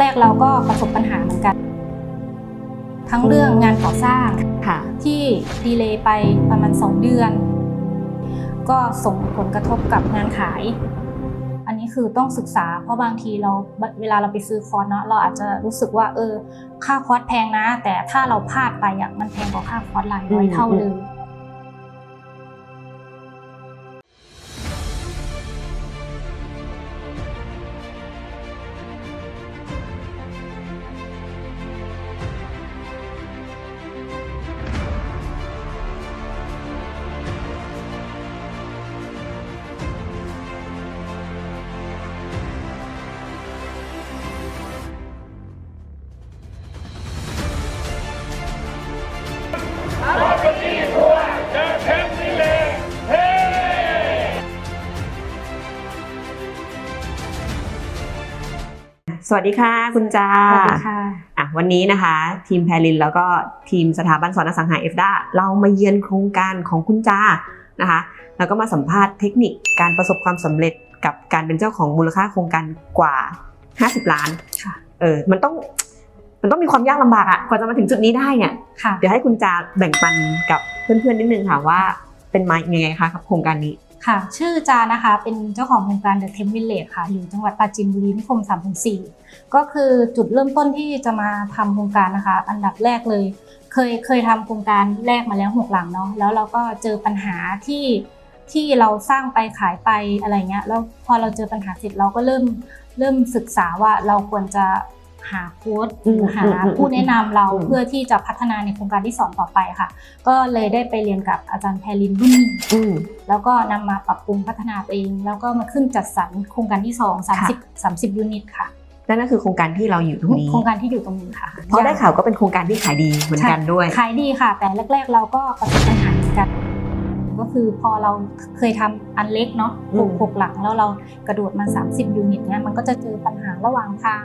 แรก ๆ เราก็ประสบปัญหาเหมือนกัน ทั้งเรื่องงานก่อสร้างค่ะ ที่ดีเลย์ไปประมาณ 2 เดือน ก็ส่งผลกระทบกับงานขาย อันนี้คือต้องศึกษาเพราะบางทีเราเวลาเราไปซื้อคอร์สเนาะเราอาจจะรู้สึกว่าเออค่าคอร์สแพงนะ แต่ถ้าเราพลาดไปอะมันแพงกว่าค่าคอร์สหลายร้อยอืมเท่าเลย วัสดีค่ะ คุณจาสวัสดีค่ะอะ วันนี้นะคะ ทีมแพรลินแล้วก็ทีมสถาบันสอนอสังหาเอฟดาเรามาเยือนโครงการของคุณจานะคะ แล้วก็มาสัมภาษณ์เทคนิคการประสบความสำเร็จกับการเป็นเจ้าของมูลค่าโครงการกว่า 50 ล้านค่ะเออมันต้องมันต้องมีความยากลำบากอะกว่าจะมาถึงจุดนี้ได้เนี่ยค่ะเดี๋ยวให้คุณจาแบ่งปันกับเพื่อนๆนิดนึงค่ะว่าเป็นมายังไงคะกับโครงการนี้ ค่ะ ชื่อจานะคะ เป็นเจ้าของโครงการ The Temp Village ค่ะ อยู่จังหวัดปราจีนบุรีนิคม3-4 ก็คือจุดเริ่มต้นที่จะมาทำโครงการนะคะ อันดับแรกเลย เคยเคยทำโครงการแรกมาแล้วหกหลังเนาะ แล้วเราก็เจอปัญหาที่ที่เราสร้างไปขายไปอะไรเงี้ย แล้วพอเราเจอปัญหาเสร็จเราก็เริ่มเริ่มศึกษาว่าเราควรจะ หาโค้ดหรือหาอืมอืมผู้แนะนำเราอืมเพื่อที่จะพัฒนาในโครงการที่สองต่อไปค่ะ ก็เลยได้ไปเรียนกับอาจารย์แพรลินรุ่นหนึ่งอืมแล้วก็นำมาปรับปรุงพัฒนาตัวเอง แล้วก็มาขึ้นจัดสรรโครงการที่2ค่ะ30 30 ยูนิตค่ะนั่นก็คือโครงการที่เราอยู่ตรงนี้ โครงการที่อยู่ตรงนี้ค่ะเพราะได้ข่าวก็เป็นโครงการที่ขายดีเหมือนกันด้วย ขายดีค่ะ แต่แรก ๆ เราก็ประสบปัญหาเหมือนกัน ก็คือพอเราเคยทำอันเล็กเนาะอืหมกหกหลังแล้วเรากระโดดมา 30 ยูนิตเนี่ยมันก็จะเจอปัญหาระหว่างทาง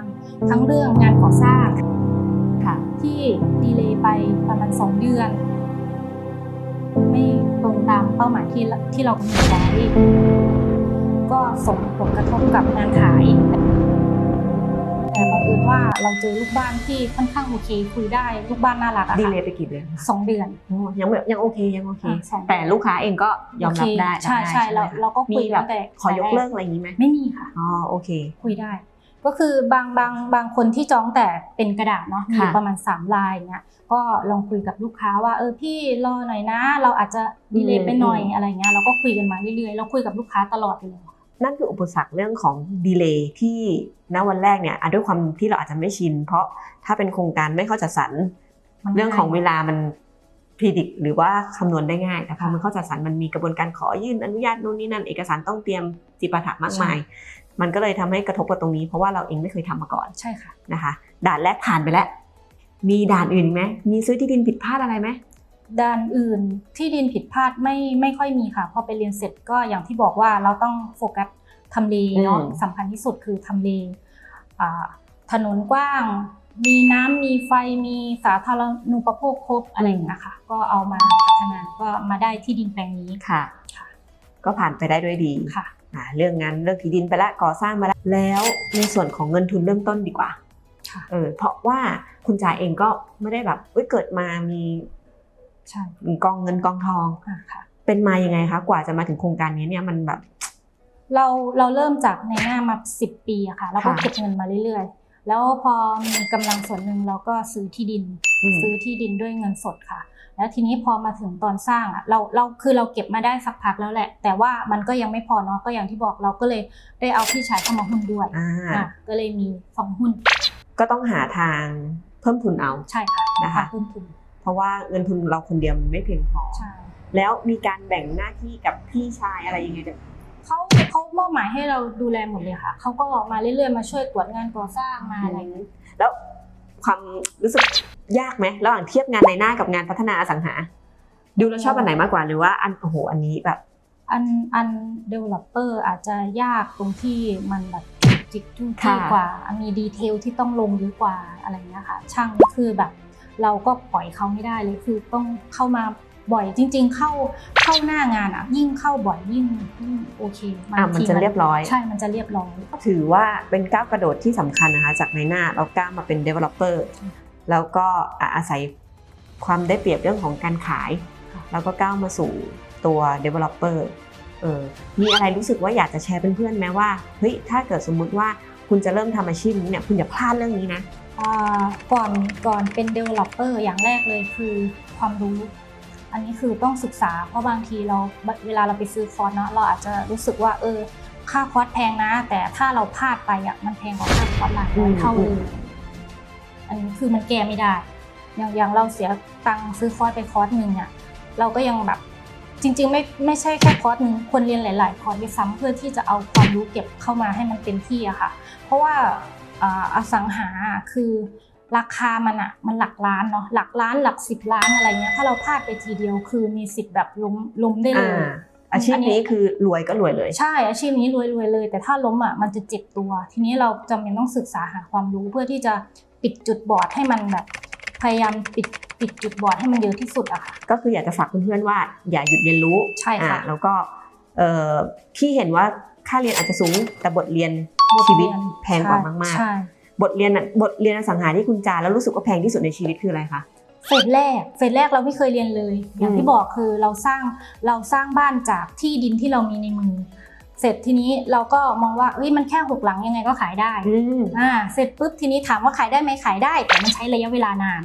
ทั้งเรื่องงานก่อสร้างค่ะที่ดีเลย์ไปประมาณ 2 เดือน ไม่ตรงตามเป้าหมายที่ที่เรากำหนดไว้ก็ส่งผลกระทบกับงานขาย แต่บังเอิญว่าเราเจอลูกบ้านที่ค่อนข้างโอเค คุยได้ลูกบ้านน่ารักอะดีค่ะเลยไปกี่เดือนคะสองเดือน โอ้ยังแบบยังโอเคยังโอเค อะสอง แต่ลูกค้าเองก็ยอมรับโเคได้ใช่รับได้ใช่เราไหมคะเราก็คุมียแบบตั้งแต่ขอยกเลิกอะไรอย่างนี้ไหมไม่มีค่ะ อ๋อโอเค คุยได้ ก็คือบางบางบางคนที่จองแต่เป็นกระดาษเนาะมีค่ะประมาณ3ลายเงี้ยก็ลองคุยกับลูกค้าว่าเออพี่รอหน่อยนะ เราอาจจะดีเลย์ไปหน่อยอะไรเงี้ยเราก็คุยกันมาเรื่อยๆ เราคุยกับลูกค้าตลอดอยู่แล้ว นั่นคืออุปสรรคเรื่องของดีเลย์ที่ณวันแรกเนี่ยอะด้วยความที่เราอาจจะไม่ชิน เพราะถ้าเป็นโครงการไม่เข้าจัดสรรมันง่ายเรื่องของเวลามันพิดิกหรือว่าคำนวณได้ง่ายแต่พอมันเข้าจัดสรรมันมีกระบวนการขอยื่นอนุญาตนู่นนี่นั่นเอกสารต้องเตรียมจิปาถะมากมาย มันก็เลยทำให้กระทบกับตรงนี้ เพราะว่าเราเองไม่เคยทำมาก่อนใช่ค่ะนะคะ ด่านแรกผ่านไปแล้ว มีด่านอื่นอีกไหมมีซื้อที่ดินผิดพลาดอะไรไหม ด้านอื่นที่ดินผิดพลาดไม่ไม่ค่อยมีค่ะพอไปเรียนเสร็จก็อย่างที่บอกว่าเราต้องโฟกัสทำเลเนาะอืมสำคัญที่สุดคือทำเลอ่าถนนกว้าง มีน้ำมีไฟมีสาธารณูปโภคครบอะไรอย่างเงี้ยค่ะก็เอามาพัฒนาก็มาได้ที่ดินแปลงนี้ค่ะค่ะก็ผ่านไปได้ด้วยดีค่ะอ่าเรื่องงานเรื่องที่ดินไปแล้วก่อสร้างมาแล้วแล้วในส่วนของเงินทุนเริ่มต้นดีกว่าค่ะเออเพราะว่าคุณจ่ายเองก็ไม่ได้แบบเอ้ยเกิดมามีใช่ กองเงินกองทองค่ะค่ะเป็นมายังไงคะกว่าจะมาถึงโครงการนี้เนี่ยมันแบบ เราเราเริ่มจากในหน้ามา10ปีอะค่ะแล้วก็ค่ะเก็บเงินมาเรื่อยๆ แล้วพอมีกำลังส่วนหนึ่งเราก็ซื้อที่ดินอืมซื้อที่ดินด้วยเงินสดค่ะ แล้วทีนี้พอมาถึงตอนสร้างอะเราเราคือเราเก็บมาได้สักพักแล้วแหละ แต่ว่ามันก็ยังไม่พอเนาะก็อย่างที่บอกเราก็เลยได้เอาพี่ชายเข้ามาหุ้นด้วยอ่าอะก็เลยมีสองหุ้น ก็ต้องหาทางเพิ่มทุนเอาใช่ค่ะนะคะเพิ่มทุน เพราะว่าเงินทุนเราคนเดียวมันไม่เพียงพอ ใช่แล้วมีการแบ่งหน้าที่กับพี่ชายอะไรยังไงเดี๋ยวเขาเขามอบหมายให้เราดูแลหมดเลยค่ะเขาก็มาเรื่อยๆมาช่วยตรวจงานก่อสร้างมาอะไรอย่างเงี้ยแล้วความรู้สึกยากไหมระหว่างเทียบงานในหน้ากับงานพัฒนาอสังหา ดูแล้วชอบอันไหนมากกว่าหรือว่าอันโอ้โหอันนี้แบบ อันอัน developer อาจจะยากตรงที่มันแบบจิกจุ้งค่ะจี้กว่า มีดีเทลที่ต้องลงเยอะกว่าอะไรเงี้ยค่ะช่างคือแบบ เราก็ปล่อยเขาไม่ได้เลยคือต้องเข้ามาบ่อยจริง ๆ เข้าเข้าหน้างานอะ ยิ่งเข้าบ่อยยิ่งยิ่งโอเคบางอะมันทีจะเรียบร้อย ใช่มันจะเรียบร้อยถือว่าเป็นก้าวกระโดดที่สำคัญนะคะ จากในหน้าเราก้าวมาเป็น developer แล้วก็อะอาศัยความได้เปรียบเรื่องของการขายค่ะแล้วก็ก้าวมาสู่ตัว developer เออมีอะไรรู้สึกว่าอยากจะแชร์เพื่อนๆไหมว่าเฮ้ยถ้าเกิดสมมุติว่าคุณจะเริ่มทำอาชีพนี้เนี่ยคุณอย่าพลาดเรื่องนี้นะอ่า ก่อนก่อนเป็น developer อย่างแรกเลยคือความรู้ อันนี้คือต้องศึกษาเพราะบางทีเราเวลาเราไปซื้อคอร์สเนาะเราอาจจะรู้สึกว่าเออค่าคอร์สแพงนะ แต่ถ้าเราพลาดไปอะมันแพงกว่าค่าคอร์สหลายร้อยเท่าเลยอันนี้คือมันแก้ไม่ได้ อย่างอย่างเราเสียตังค์ซื้อคอร์สไปคอร์สหนึ่งอะเราก็ยังแบบจริงๆไม่ไม่ใช่แค่คอร์สหนึ่งควรเรียนหลาย ๆ คอร์สด้วยซ้ำเพื่อที่จะเอาความรู้เก็บเข้ามาให้มันเต็มที่อะค่ะ เพราะว่า อ่าอสังหาอะคือราคามันอะมันหลักล้านเนาะหลักล้านหลักสิบล้านอะไรเงี้ยถ้าเราพลาดไปทีเดียวคือมีสิทธิ์แบบล้มล้มได้เลอ่ายอาชีพนี้คือรวยก็รวยเลย ใช่อาชีพนี้รวยรวยเลย แต่ถ้าล้มอะมันจะเจ็บตัว ทีนี้เราจำเป็นต้องศึกษาหาความรู้เพื่อที่จะปิดจุดบอดให้มันแบบพยายามปิดปิดจุดบอดให้มันเยอะที่สุดอะค่ะก็คืออยากจะฝากเพื่อนๆว่า อย่าหยุดเรียนรู้ใช่ค่ะอ่าแล้วก็เอ่อพี่เห็นว่าค่าเรียนอาจจะสูงแต่บทเรียนบท ชีวิตเรียนแพงกว่ามากใช่ๆบทเรียนอะบทเรียนอสังหาที่คุณจาแล้วรู้สึกว่าแพงที่สุดในชีวิตคืออะไรคะเฟสแรกเฟสแรกเราไม่เคยเรียนเลย อย่างอืมที่บอกคือเราสร้างเราสร้างบ้านจากที่ดินที่เรามีในมือ เสร็จทีนี้เราก็มองว่าเอ้ยมันแค่หกหลังยังไงก็ขายได้อืมอ่าเสร็จปุ๊บทีนี้ถามว่าขายได้ไหมขายได้ แต่มันใช้ระยะเวลานาน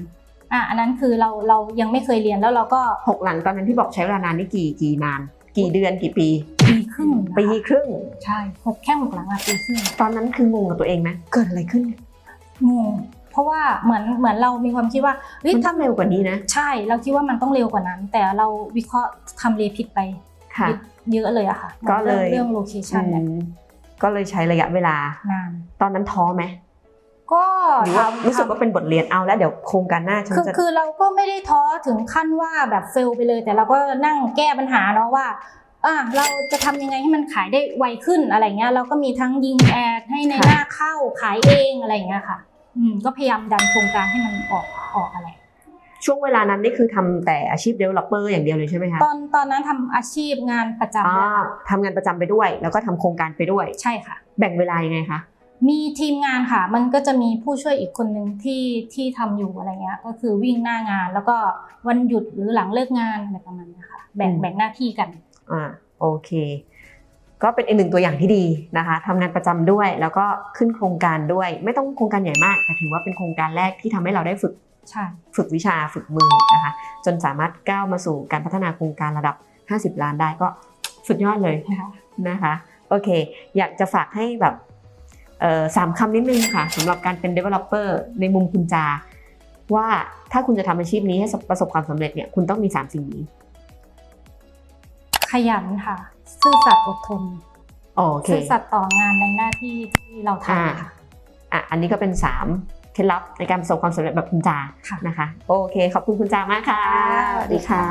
อ่าอันนั้นคือเราเรายังไม่เคยเรียนแล้วเราก็หกหลังตอนนั้นที่บอกใช้เวลานานนี่กี่กี่นาน กี่เดือนกี่ปี ปีครึ่งนะคะปีครึ่ง ใช่หกแค่หกหลังอะปีครึ่งตอนนั้นคืองงกับตัวเองไหมเกิดอะไรขึ้น งงเพราะว่าเหมือนเหมือนเรามีความคิดว่าเฮ้ยมันถ้าทำเร็วกว่านี้นะ ใช่ เราคิดว่ามันต้องเร็วกว่านั้น แต่เราวิเคราะห์ทำเลผิดไป ค่ะ เยอะเลยอะค่ะก็เลย เรื่องโลเคชันเนี่ยอืมก็เลยใช้ระยะเวลา นาน ตอนนั้นท้อไหม ก็หรือว่าทำรู้สึกว่าเป็นบทเรียนเอาแล้วเดี๋ยวโครงการหน้าฉันคือจะคือเราก็ไม่ได้ท้อถึงขั้นว่าแบบเฟลไปเลย แต่เราก็นั่งแก้ปัญหาเนาะว่าอะเราจะทำยังไงให้มันขายได้ไวขึ้นอะไรเงี้ยเราก็มีทั้งยิงแอดให้ในหน้าเข้าขายเองอะไรเงี้ยค่ะ อืมก็พยายามดันโครงการให้มันออกออกอะไร ช่วงเวลานั้นนี่คือทำแต่อาชีพ developer อย่างเดียวเลยใช่ไหมคะตอนตอนนั้นทำอาชีพงานประจำอ่าเลยค่ะทำงานประจำไปด้วย แล้วก็ทำโครงการไปด้วย ใช่ค่ะ แบ่งเวลายังไงคะ มีทีมงานค่ะ มันก็จะมีผู้ช่วยอีกคนหนึ่งที่ที่ทำอยู่อะไรเงี้ย ก็คือวิ่งหน้างานแล้วก็วันหยุดหรือหลังเลิกงานอะไรประมาณเนี้ยค่ะ แบ่งอืมแบ่งหน้าที่กัน อ่า โอเค ก็เป็นอีกหนึ่งตัวอย่างที่ดีนะคะทำงานประจำด้วย แล้วก็ขึ้นโครงการด้วย ไม่ต้องโครงการใหญ่มากแต่ถือว่าเป็นโครงการแรกที่ทำให้เราได้ฝึกใช่ฝึกวิชาฝึกมือนะคะ จนสามารถก้าวมาสู่การพัฒนาโครงการระดับ 50 ล้านได้ก็สุดยอดเลยนะคะนะคะโอเค อยากจะฝากให้แบบเอ่อ สามคำนิดนึงค่ะสำหรับการเป็น developer ในมุมคุณจา ว่าถ้าคุณจะทำอาชีพนี้ให้ประสบความสำเร็จเนี่ยคุณต้องมี 3 สิ่งนี้ ขยันค่ะ ซื่อสัตย์อดทนโอเคซื่อสัตย์ต่องานในหน้าที่ที่เราอ่าทำค่ะอะอันนี้ก็เป็น 3 เคล็ดลับในการประสบความสำเร็จแบบคุณจาค่ะนะคะ โอเค ขอบคุณคุณจามากค่ะสวัสดีค่ะ